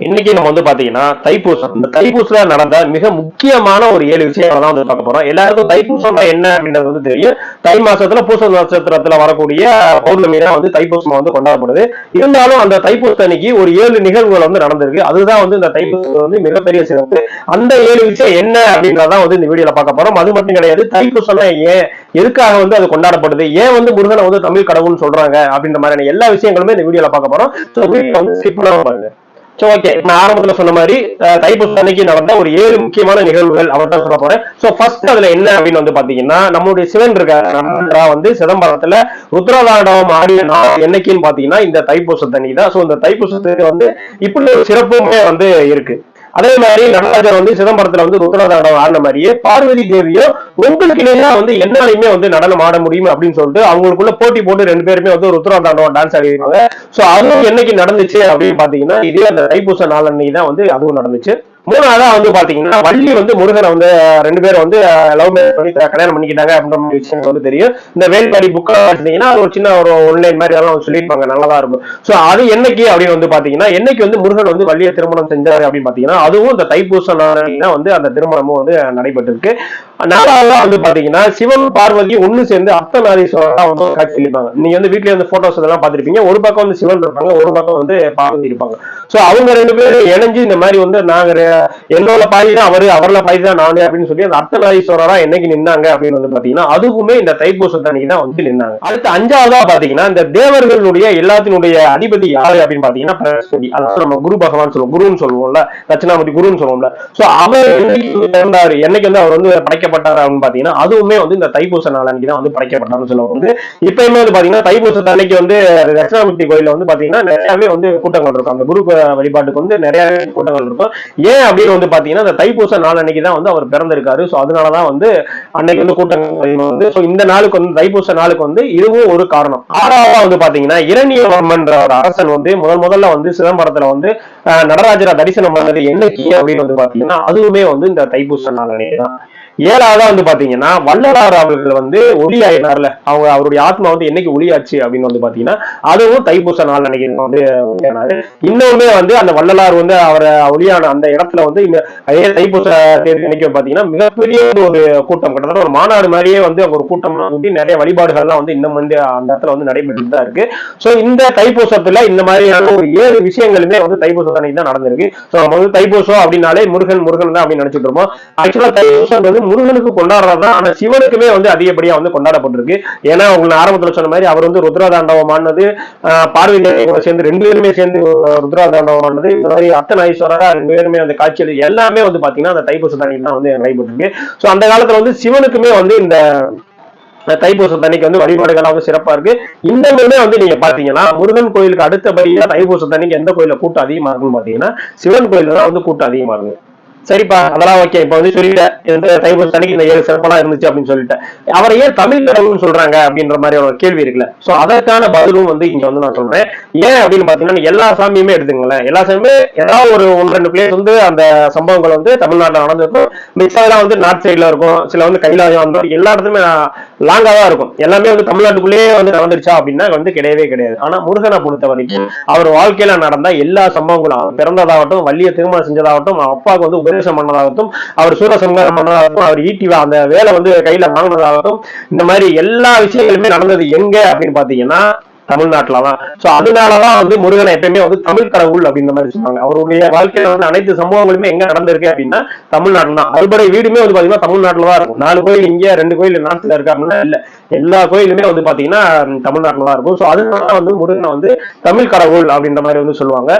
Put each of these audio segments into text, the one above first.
இன்னைக்கு நம்ம வந்து பாத்தீங்கன்னா தைப்பூசம். இந்த தைப்பூசல நடந்த மிக முக்கியமான ஒரு ஏழு விஷயங்களை தான் வந்து பார்க்க போறோம். எல்லாருக்கும் தைப்பூசம் என்ன அப்படின்றது வந்து தெரியும். தை மாசத்துல பூச நட்சத்திரத்துல வரக்கூடிய பௌர்ணமி தான் வந்து தைப்பூசம் வந்து கொண்டாடப்படுது. இருந்தாலும் அந்த தைப்பூசம் அன்னைக்கு ஒரு ஏழு நிகழ்வுகள் வந்து நடந்திருக்கு. அதுதான் வந்து இந்த தைப்பூசம் வந்து மிகப்பெரிய சிறப்பு. அந்த ஏழு விஷயம் என்ன அப்படின்றதான் வந்து இந்த வீடியோல பார்க்க போறோம். அது மட்டும் கிடையாது தைப்பூசம் ஏன்? எதுக்காக வந்து அது கொண்டாடப்படுது? ஏன் வந்து முருகனை வந்து தமிழ் கடவுள்னு சொல்றாங்க? அப்படின்ற மாதிரியான எல்லா விஷயங்களுமே இந்த வீடியோல பார்க்க போறோம். வீடியோ வந்து ஸ்கிப் பண்ணாம பாருங்க. ஸோ ஓகே நான் ஆரம்பத்தில் சொன்ன மாதிரி அஹ், தைப்பூசம் அன்னைக்கு நடந்த ஒரு ஏழு முக்கியமான நிகழ்வுகள் அவர் தான் சொல்ல போறேன். ஸோ ஃபர்ஸ்ட் அதுல என்ன அப்படின்னு வந்து பாத்தீங்கன்னா நம்மளுடைய சிவன் இருக்க வந்து சிதம்பரத்துல ருத்ரதாண்டவம் ஆடிய நாள் என்னைக்குன்னு பாத்தீங்கன்னா இந்த தைப்பூச தண்ணி தான் ஸோ இந்த தைப்பூசத்துக்கு வந்து இப்படி ஒரு சிறப்புமே வந்து இருக்கு. அதே மாதிரி நடராஜர் வந்து சிதம்பரத்துல வந்து ருத்ரதாண்டவம் ஆடின மாதிரியே பார்வதி தேவியும் உங்களுக்கு இணையா வந்து என்னாலையுமே வந்து நடனம் ஆட முடியும் அப்படின்னு சொல்லிட்டு அவங்களுக்குள்ள போட்டி போட்டு ரெண்டு பேருமே வந்து ருத்ரதாண்டவம் டான்ஸ் ஆடிருக்காங்க. சோ அதுவும் என்னைக்கு நடந்துச்சு அப்படின்னு பாத்தீங்கன்னா இதே அந்த தைப்பூச நாள் அன்னைக்கு தான் வந்து அதுவும் நடந்துச்சு. மூணாவதா வந்து பாத்தீங்கன்னா வள்ளி வந்து முருகனை வந்து ரெண்டு பேரும் வந்து லவ் மேரேஜ் பண்ணி கல்யாணம் பண்ணிக்கிட்டாங்க அப்படின்ற மாதிரி விஷயங்கள் வந்து தெரியும். இந்த வேல்பாடி புக்கா எடுத்தீங்கன்னா ஒரு சின்ன ஒரு ஒன்லைன் மாதிரி அதெல்லாம் சொல்லியிருப்பாங்க. நல்லதா இருக்கும். சோ அது என்னைக்கு அப்படின்னு வந்து பாத்தீங்கன்னா என்னைக்கு வந்து முருகன் வந்து வள்ளியை திருமணம் செஞ்சாரு அப்படின்னு பாத்தீங்கன்னா அதுவும் இந்த தைப்பூச வந்து அந்த திருமணமும் வந்து நடைபெற்றிருக்கு. நாலாவதா வந்து பாத்தீங்கன்னா சிவன் பார்வதி ஒண்ணு சேர்ந்து அர்த்தநாரீஸ்வரரா வந்து காட்சி அளிப்பாங்க. நீங்க வந்து வீட்லயே வந்து போட்டோஸ் இதெல்லாம் பாத்திருப்பீங்க ஒரு பக்கம் வந்து சிவன் இருப்பாங்க ஒரு பக்கம் வந்து பார்வதி இருப்பாங்க. சோ அவங்க ரெண்டு பேரும் இணைஞ்சு இந்த மாதிரி வந்து நாங்க என்னோட பாதி தான் அவரு அவரோட பாதி தான் நானு அப்படின்னு சொல்லி அந்த அர்த்தநாதீஸ்வரரா என்னைக்கு நின்னாங்க அப்படின்னு வந்து பாத்தீங்கன்னா அதுவுமே இந்த தைப்பூசத்து அன்னைக்கு தான் வந்து நின்னாங்க. அடுத்து அஞ்சாவதா பாத்தீங்கன்னா இந்த தேவர்களுடைய எல்லாத்தினுடைய அதிபதி யாரு அப்படின்னு பாத்தீங்கன்னா பிரகஸ்பதி. அதாவது நம்ம குரு பகவான் சொல்லுவோம் குருன்னு சொல்லுவோம்ல தட்சிணாமூர்த்தி குருன்னு சொல்லுவோம்ல. சோ அவர் என்னைக்கு என்னைக்கு வந்து அவர் வந்து படைக்கப்பட்டாரு அப்படின்னு பாத்தீங்கன்னா அதுவுமே வந்து இந்த தைப்பூச நாள் அன்னைக்கு தான் வந்து படைக்கப்பட்டாருன்னு சொல்லுவோம் வந்து இப்பயுமே வந்து பாத்தீங்கன்னா தைப்பூச அன்னைக்கு வந்து தட்சிணாமூர்த்தி கோயில வந்து பாத்தீங்கன்னா நிறையவே வந்து கூட்டங்கள் இருக்கும். அந்த குரு வழிபாட்டுக்கு வந்து நிறைய கூட்டங்கள் இருக்கும். ஏன் அப்படின்னு வந்து பாத்தீங்கன்னா இந்த தைப்பூச நாள் அன்னைக்கு தான் வந்து அவர் பிறந்திருக்காரு. சோ அதனாலதான் வந்து அன்னைக்கு வந்து கூட்டங்கள் வந்து சோ இந்த நாளுக்கு வந்து தைப்பூச நாளுக்கு வந்து இதுவும் ஒரு காரணம். ஆறாவதா வந்து பாத்தீங்கன்னா இரணியவர்மன்ற ஒரு அரசன் வந்து முதல் முதல்ல வந்து சிதம்பரத்துல வந்து நடராஜரா நடராஜரை தரிசனம் பண்ணது என்னைக்கு அப்படின்னு வந்து பாத்தீங்கன்னா அதுவுமே வந்து இந்த தைப்பூச நாள் அன்னைக்கு தான் ஏழாவதா வந்து பாத்தீங்கன்னா வள்ளலார் அவர்கள் வந்து ஒளியாயினார்ல. அவங்க அவருடைய ஆத்மா வந்து என்னைக்கு ஒளியாச்சு அப்படின்னு வந்து பாத்தீங்கன்னா அதுவும் தைப்பூச நாள் அன்னைக்கு வந்து ஒளியானாரு. இன்னுமே வந்து அந்த வள்ளலார் வந்து அவரை ஒளியான அந்த இடத்துல வந்து அதே தைப்பூச தேதி அன்னைக்கு பாத்தீங்கன்னா மிகப்பெரிய ஒரு கூட்டம். கிட்டத்தட்ட ஒரு மாநாடு மாதிரியே வந்து ஒரு கூட்டம் வந்து நிறைய வழிபாடுகள்லாம் வந்து இன்னும் வந்து அந்த இடத்துல வந்து நடைபெற்று தான் இருக்கு. சோ இந்த தைப்பூசத்துல இந்த மாதிரியான ஒரு ஏழு விஷயங்களுமே வந்து தைப்பூச அன்னைக்கு தான் நடந்திருக்கு. சோ நம்ம வந்து தைப்பூசம் அப்படின்னாலே முருகன் முருகன் தான் அப்படின்னு நினைச்சிட்டு இருப்போம் ஆக்சுவலா தைப்பூசம்ன்றது முருகனுக்கு கொண்டாடுறது? தான் ஆனா சிவனுக்குமே வந்து அதிகப்படியா வந்து கொண்டாடப்பட்டிருக்கு. ஏன்னா உங்களுக்கு ஆரம்பத்துல சொன்ன மாதிரி அவர் வந்து ருத்ரதாண்டவம் ஆனது பார்வதி கூட சேர்ந்து ரெண்டு பேருமே சேர்ந்து ஆஹ் ருத்ரதாண்டவம் ஆனது இந்த மாதிரி அர்த்தநாயஸ்வரரா ரெண்டு பேருமே அந்த காட்சியில் எல்லாமே வந்து பாத்தீங்கன்னா அந்த தைப்பூச அன்னைக்கு தான் வந்து நடைபெற்றிருக்கு. சோ அந்த காலத்துல வந்து சிவனுக்குமே வந்து இந்த தைப்பூச தண்ணிக்கு வந்து வழிபாடுகள் வந்து சிறப்பா இருக்கு. இந்த இன்னமுமே வந்து நீங்க பாத்தீங்கன்னா முருகன் கோயிலுக்கு அடுத்தபடியா தைப்பூச தண்ணிக்கு எந்த கோயில கூட்டம் அதிகமா இருக்குன்னு பாத்தீங்கன்னா சிவன் கோயில தான் வந்து கூட்டம் அதிகமா இருக்கு. சரிப்பா அதெல்லாம் ஓகே இப்ப வந்து சொல்லிட்டேன். இந்த தைப்பூச தண்ணிக்கு இந்த ஏழு சிறப்பெல்லாம் இருந்துச்சு அப்படின்னு சொல்லிட்டேன். அவரை ஏன் தமிழ் கடவுள்னு சொல்றாங்க அப்படின்ற மாதிரி ஒரு கேள்வி இருக்குல்ல. சோ அதற்கான பதிலும் வந்து இங்க வந்து நான் சொல்றேன். ஏன் அப்படின்னு பாத்தீங்கன்னா எல்லா சாமியுமே எடுத்துங்களேன் எல்லா சாமியுமே ஏதாவது ஒரு ஒன்று ரெண்டு பிளேஸ் வந்து அந்த சம்பவங்கள் வந்து தமிழ்நாட்டில் நடந்திருக்கும். மிச்சதெல்லாம் வந்து நார்த் சைட்ல இருக்கும். சில வந்து கைலாயம் அந்த எல்லா இடத்துலயுமே லாங்கா தான் இருக்கும். எல்லாமே வந்து தமிழ்நாட்டுக்குள்ளேயே வந்து நடந்துருச்சா அப்படின்னா வந்து கிடையவே கிடையாது. ஆனா முருகனை பொறுத்த வரைக்கும் அவர் வாழ்க்கையில நடந்த எல்லா சம்பவங்களும் பிறந்ததாகட்டும் வள்ளிய திருமணம் செஞ்சதாகட்டும் அப்பாவுக்கு வந்து உபதேசம் பண்ணதாகட்டும் அவர் சூரசங்கர பண்ணதாகட்டும் அவர் ஈட்டிவா அந்த வேலை வந்து கையில வாங்கினதாகட்டும் இந்த மாதிரி எல்லா விஷயங்களுமே நடந்தது எங்க அப்படின்னு பாத்தீங்கன்னா தமிழ்நாட்டில தான் சோ அதனாலதான் வந்து முருகனை எப்பயுமே வந்து தமிழ் கடவுள் அப்படின்ற மாதிரி சொன்னாங்க அவருடைய வாழ்க்கையில வந்து அனைத்து சம்பவங்களுமே எங்க நடந்திருக்கு அப்படின்னா தமிழ்நாட்டுல தான் அவருடைய வீடுமே வந்து பாத்தீங்கன்னா தமிழ்நாட்டுல தான் இருக்கும். நாலு கோயில் இங்க ரெண்டு கோயில் நாட்டுல இருக்கு அப்படின்னா இல்ல. எல்லா கோயிலுமே வந்து பாத்தீங்கன்னா தமிழ்நாட்டில் தான் இருக்கும். ஸோ அதனால வந்து முருகனை வந்து தமிழ் கடவுள் அப்படின்ற மாதிரி வந்து சொல்லுவாங்க.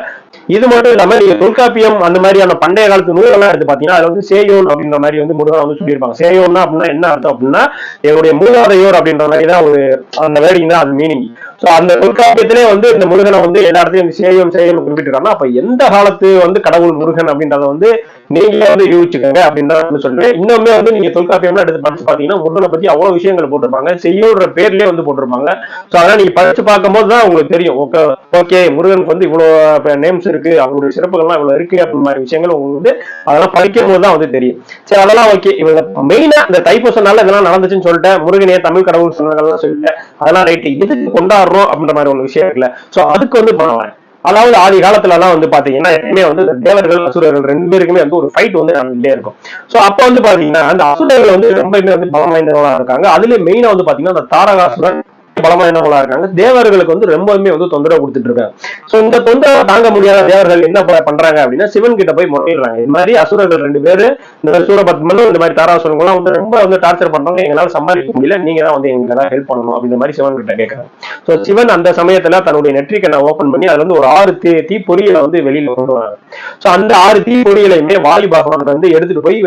இது மட்டும் இல்லாம நீங்க தொல்காப்பியம் அந்த மாதிரியான பண்டைய காலத்து நூலெல்லாம் எடுத்து பாத்தீங்கன்னா அதுல வந்து சேயோன் அப்படின்ற மாதிரி வந்து முருகன் வந்து சொல்லியிருப்பாங்க. சேயோன்னா அப்படின்னா என்ன அர்த்தம் அப்படின்னா என்னுடைய மூலாதையோர் அப்படின்ற மாதிரி தான் ஒரு அந்த வேடிங் தான் அது மீனிங் சோ அந்த தொல்காப்பியத்திலே வந்து இந்த முருகனை வந்து எல்லா இடத்துலையும் சேயம் சேயம் சேயம் குறிப்பிட்டிருக்காங்க. அப்ப எந்த காலத்து வந்து கடவுள் முருகன் அப்படின்றத வந்து நீங்களே வந்து யூகிச்சுக்கோங்க அப்படின்னு தான் வந்து சொல்றேன். இன்னுமே வந்து நீங்க தொல்காப்பியம்லாம் எடுத்து படிச்சு பாத்தீங்கன்னா முருகனை பத்தி அவ்வளவு விஷயங்கள் போட்டிருப்பாங்க. செய்யோன்ற பேர்லயே வந்து போட்டிருப்பாங்க. சோ அதெல்லாம் நீங்க படிச்சு பார்க்கும்போது தான் உங்களுக்கு தெரியும். ஓகே ஓகே முருகனுக்கு வந்து இவ்வளவு நேம்ஸ் இருக்கு அவங்களுடைய சிறப்புகள்லாம் இவ்வளவு இருக்கு அப்படின்ற மாதிரி விஷயங்கள் உங்களுக்கு வந்து அதெல்லாம் படிக்கும் போது தான் வந்து தெரியும். சரி அதெல்லாம் ஓகே இவங்க மெயினா இந்த தைப்பூசனால இதெல்லாம் நடந்துச்சுன்னு சொல்லிட்டேன். முருகனே தமிழ் கடவுள் சொன்னதெல்லாம் சொல்லிட்டேன். அதெல்லாம் ரைட் எதுக்கு கொண்டாடுறோம் அப்படின்ற மாதிரி ஒரு விஷயம் இருக்குல்ல. சோ அதுக்கு வந்து போனேன் அதாவது ஆதி காலத்துல எல்லாம் வந்து பாத்தீங்கன்னா எப்பவுமே வந்து தேவர்கள் அசுரர்கள் ரெண்டு பேருக்குமே வந்து ஒரு ஃபைட் வந்து நடந்துட்டே இருக்கும். சோ அப்ப வந்து பாத்தீங்கன்னா அந்த அசுரர்கள் வந்து ரொம்பவுமே வந்து பலம் வாய்ந்தவங்களா இருக்காங்க. அதுல மெயினா வந்து பாத்தீங்கன்னா அந்த தாரகாசுரன் பலமானவங்களா இருக்காங்க. தேவர்களுக்கு வந்து ரொம்பவுமே வந்து தொந்தரவு கொடுத்துட்டு இருக்காங்க. சோ இந்த தொந்தரவை தாங்க முடியாத தேவர்கள் என்ன பண்றாங்க அப்படின்னா சிவன் கிட்ட போய் முறையிடுறாங்க. இந்த மாதிரி அசுரர்கள் ரெண்டு பேரு இந்த சூரபத்மனும் இந்த மாதிரி தாராசுரங்களும் வந்து ரொம்ப வந்து டார்ச்சர் பண்றாங்க எங்களால சமாளிக்க முடியல. நீங்க தான் வந்து எங்களுக்கு தான் ஹெல்ப் பண்ணணும் அப்படின்ற மாதிரி சிவன் கிட்ட கேட்கறாங்க சோ சிவன் அந்த சமயத்துல தன்னுடைய நெற்றிக்கை நான் ஓபன் பண்ணி அதுல இருந்து ஒரு ஆறு தீ தீப்பொறிகளை வந்து வெளியில கொண்டு வராங்க. சோ அந்த ஆறு தீப்பொறிகளையுமே வாலி பகவான் வந்து எடுத்துட்டு போய்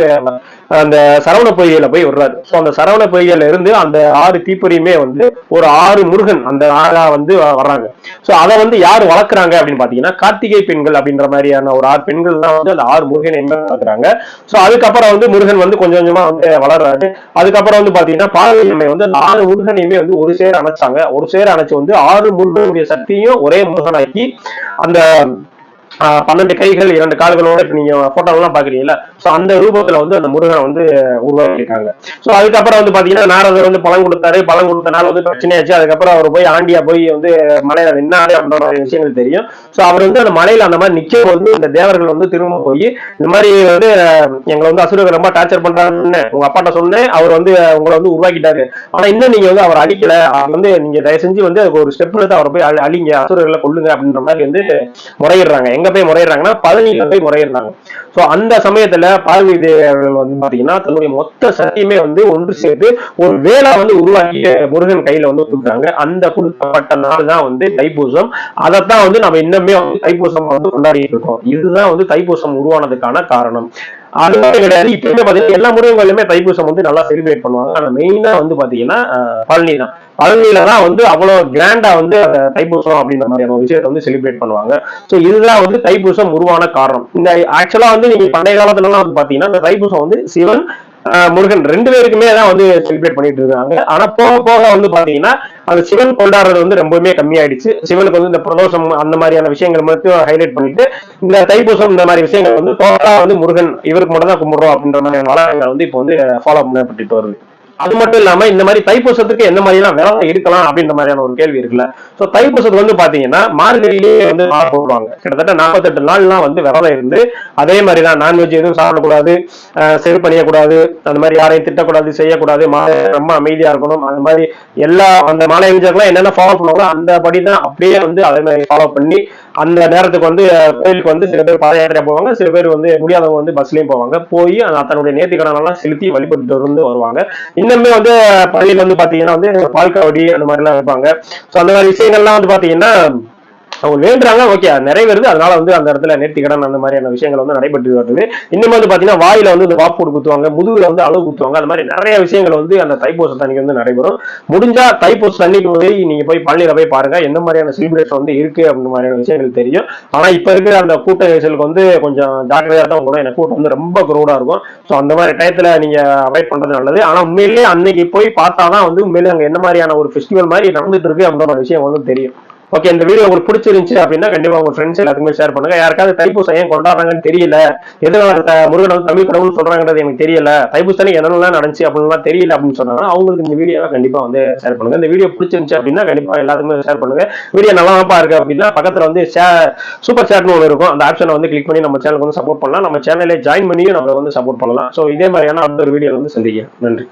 அந்த சரவண பொய்கையில போய் விடுறாரு. சோ அந்த சரவண பொய்கையில இருந்து அந்த ஆறு தீப்பொறியுமே வந்து ஒரு ஆறு முருகன் அந்த ஆறா வந்து வர்றாங்க. சோ அதை வந்து யார் வளர்க்குறாங்க அப்படின்னு பாத்தீங்கன்னா கார்த்திகை பெண்கள் அப்படின்ற மாதிரியான ஒரு ஆறு பெண்கள் தான் வந்து அந்த ஆறு முருகன் என்ன வளர்க்குறாங்க. சோ அதுக்கப்புறம் வந்து முருகன் வந்து கொஞ்சம் கொஞ்சமா வந்து வளர்றாரு. அதுக்கப்புறம் வந்து பாத்தீங்கன்னா பார்வதி அம்மை வந்து ஆறு முருகனையுமே வந்து ஒரு சேர அணைச்சாங்க. ஒரு சேர அணைச்சு வந்து ஆறு முருகனுடைய சக்தியும் ஒரே முருகனாக்கி அந்த பன்னெண்டு கைகள் இரண்டு கால்களோட நீங்க போட்டோ எல்லாம் பாக்குறீங்கல்ல சோ அந்த ரூபத்துல வந்து அந்த முருகனை வந்து உருவாக்கியிருக்காங்க. சோ அதுக்கப்புறம் வந்து பாத்தீங்கன்னா நாரதர் வந்து பழம் கொடுத்தாரு. பழம் கொடுத்தனால வந்து பிரச்சனையாச்சு. அதுக்கப்புறம் அவர் போய் ஆண்டியா போய் வந்து மலையில நின்னாரு அப்படின்ற மாதிரி விஷயங்கள் தெரியும். சோ அவர் வந்து அந்த மலையில அந்த மாதிரி நிக்க வந்து இந்த தேவர்கள் வந்து திரும்ப போய் இந்த மாதிரி வந்து எங்களை வந்து அசுரர்கள் ரொம்ப டார்ச்சர் பண்றாருன்னு உங்க அப்பாட்ட சொன்னேன். அவர் வந்து உங்களை வந்து உருவாக்கிட்டாரு. ஆனா இன்னும் நீங்க வந்து அவர் அடிக்கல. அவர் வந்து நீங்க தயவு செஞ்சு வந்து அதுக்கு ஒரு ஸ்டெப் எடுத்து அவரை போய் அழிங்க அசுரர்களை கொள்ளுங்க அப்படின்ற மாதிரி வந்து முறையிடுறாங்க. எங்க போய் முறையிடுறாங்கன்னா பழனியில போய் முறையிடுறாங்க. சோ அந்த சமயத்துல பார்வதி தேவர்கள் வந்து பாத்தீங்கன்னா தன்னுடைய மொத்த சக்தியுமே வந்து ஒன்று சேர்த்து ஒரு வேளா வந்து உருவாக்கி முருகன் கையில வந்து கொடுக்குறாங்க. அந்த கொடுக்கப்பட்ட நாள் தான் வந்து தைப்பூசம். அதைத்தான் வந்து நம்ம இன்னுமே வந்து தைப்பூசம் வந்து கொண்டாடிட்டு இருக்கோம். இதுதான் வந்து தைப்பூசம் உருவானதுக்கான காரணம். அது மட்டும் கிடையாது இப்பயுமே பாத்தீங்கன்னா எல்லா முருகங்களுமே தைப்பூசம் வந்து நல்லா செலிப்ரேட் பண்ணுவாங்க. ஆனா மெயினா வந்து பாத்தீங்கன்னா பழனி தான் பழனியில தான் வந்து அவ்வளவு கிராண்டா வந்து தைப்பூசம் அப்படின்ற மாதிரியான ஒரு விஷயத்தை வந்து செலிப்ரேட் பண்ணுவாங்க. சோ இதுதான் வந்து தைப்பூசம் உருவான காரணம். இந்த ஆக்சுவலா வந்து நீங்க பண்டைய காலத்துல எல்லாம் வந்து பாத்தீங்கன்னா இந்த தைப்பூசம் வந்து சிவன் ஆஹ் முருகன் ரெண்டு பேருக்குமே தான் வந்து செலிப்ரேட் பண்ணிட்டு இருக்காங்க. ஆனா போக போக வந்து பாத்தீங்கன்னா அந்த சிவன் கொண்டாடுறது வந்து ரொம்பவுமே கம்மியாயிடுச்சு. சிவனுக்கு வந்து இந்த பிரதோஷம் அந்த மாதிரியான விஷயங்கள் மட்டும் ஹைலைட் பண்ணிட்டு இந்த தைப்பூசம் இந்த மாதிரி விஷயங்கள் வந்து டோட்டலா வந்து முருகன் இவருக்கு மட்டும் தான் கும்பிடுறோம் அப்படின்ற மாதிரியான வளங்கள் வந்து இப்போ வந்து ஃபாலோ பண்ணப்பட்டுட்டு வருது. அது மட்டும் இல்லாம இந்த மாதிரி தைப்பூசத்துக்கு எந்த மாதிரி எல்லாம் விரதம் இருக்கலாம் அப்படின்ற மாதிரியான ஒரு கேள்வி இருக்குல்ல. சோ தைப்பூசத்துக்கு வந்து பாத்தீங்கன்னா மார்கழியிலேயே வந்து மாலை போடுவாங்க. கிட்டத்தட்ட நாற்பத்தெட்டு நாள்லாம் வந்து விரதம் இருந்து அதே மாதிரி தான் நான்வெஜ் எதுவும் சாப்பிடக்கூடாது அஹ் பண்ணியக்கூடாது அந்த மாதிரி யாரையும் திட்டக்கூடாது செய்யக்கூடாது மாலை ரொம்ப அமைதியா இருக்கணும். அந்த மாதிரி எல்லா அந்த மாலை விஜயக்கெல்லாம் என்னென்ன ஃபாலோ பண்ணுவாங்களோ அந்த படி தான் அப்படியே வந்து அதே மாதிரி ஃபாலோ பண்ணி அந்த நேரத்துக்கு வந்து கோயிலுக்கு வந்து சில பேர் பாத போவாங்க. சில பேர் வந்து முடியாதவங்க வந்து பஸ்லயும் போவாங்க. போய் அந்த தன்னுடைய நேர்த்திக்கடனெல்லாம் செலுத்தி வழிபட்டு வந்து வருவாங்க. இன்னுமே வந்து பள்ளியில வந்து பாத்தீங்கன்னா வந்து பால்காவடி அந்த மாதிரி எல்லாம் வைப்பாங்க. சோ அந்த மாதிரி விஷயங்கள்லாம் வந்து பாத்தீங்கன்னா அவங்க வேண்டுறாங்க ஓகே அது நிறைவேறுது. அதனால வந்து அந்த இடத்துல நேர்த்திக்கடன் அந்த மாதிரியான விஷயங்கள் வந்து நடைபெற்று வருது. இன்னும் வந்து பாத்தீங்கன்னா வாயில வந்து இந்த வாப்போடு குத்துவாங்க முதுகுல வந்து அளவு குத்துவாங்க. அந்த மாதிரி நிறைய விஷயங்கள் வந்து அந்த தைப்பூச தண்ணிக்கு வந்து நடைபெறும். முடிஞ்சா தைப்பூச தண்ணிக்கு போய் நீங்க போய் பழனியில போய் பாருங்க எந்த மாதிரியான செலிப்ரேஷன் வந்து இருக்கு அப்படின்ற மாதிரியான விஷயங்கள் தெரியும். ஆனா இப்ப இருக்கிற அந்த கூட்ட நெரிசலுக்கு வந்து கொஞ்சம் ஜாக்கிரதையா தான் கூட எனக்கு கூட்டம் வந்து ரொம்ப குரூடா இருக்கும். ஸோ அந்த மாதிரி டயத்துல நீங்க அவாய்ட் பண்றது நல்லது. ஆனா உண்மையிலேயே அன்னைக்கு போய் பார்த்தாதான் வந்து உண்மையிலேயே அங்க என்ன மாதிரியான ஒரு ஃபெஸ்டிவல் மாதிரி நடந்துட்டு இருக்கு அப்படின்ற விஷயம் வந்து தெரியும். ஓகே இந்த வீடியோ உங்களுக்கு பிடிச்சிருந்துச்சு அப்படின்னா கண்டிப்பா உங்க ஃப்ரெண்ட்ஸ் எல்லாத்துக்குமே ஷேர் பண்ணுங்க. யாருக்காவது தைப்பூசம் ஏன் கொண்டாடுறாங்கன்னு தெரியல. எதனால த- முருகன் வந்து தமிழ் கடவுள் சொல்றாங்கிறது எனக்கு தெரியல. தைப்பூசம் என்னென்னலாம் நடந்துச்சு அப்படின்லாம் தெரியல அப்படின்னு சொன்னாங்கன்னா அவங்களுக்கு இந்த வீடியோவை கண்டிப்பா வந்து ஷேர் பண்ணுங்க. இந்த வீடியோ பிடிச்சிருந்துச்சு அப்படின்னா கண்டிப்பா எல்லாத்துக்குமே ஷேர் பண்ணுங்க. வீடியோ நல்லா இருக்கு அப்படின்னா பக்கத்துல வந்து சூப்பர் சேட்னு ஒன்று இருக்கும். அந்த ஆப்ஷனை வந்து கிளிக் பண்ணி நம்ம சேனலுக்கு வந்து சப்போர்ட் பண்ணலாம். நம்ம சேனலை ஜாயின் பண்ணியும் நம்ம வந்து சப்போர்ட் பண்ணலாம். ஸோ இதே மாதிரியான அடுத்த ஒரு வீடியோ வந்து சந்திக்கிறேன் நன்றி.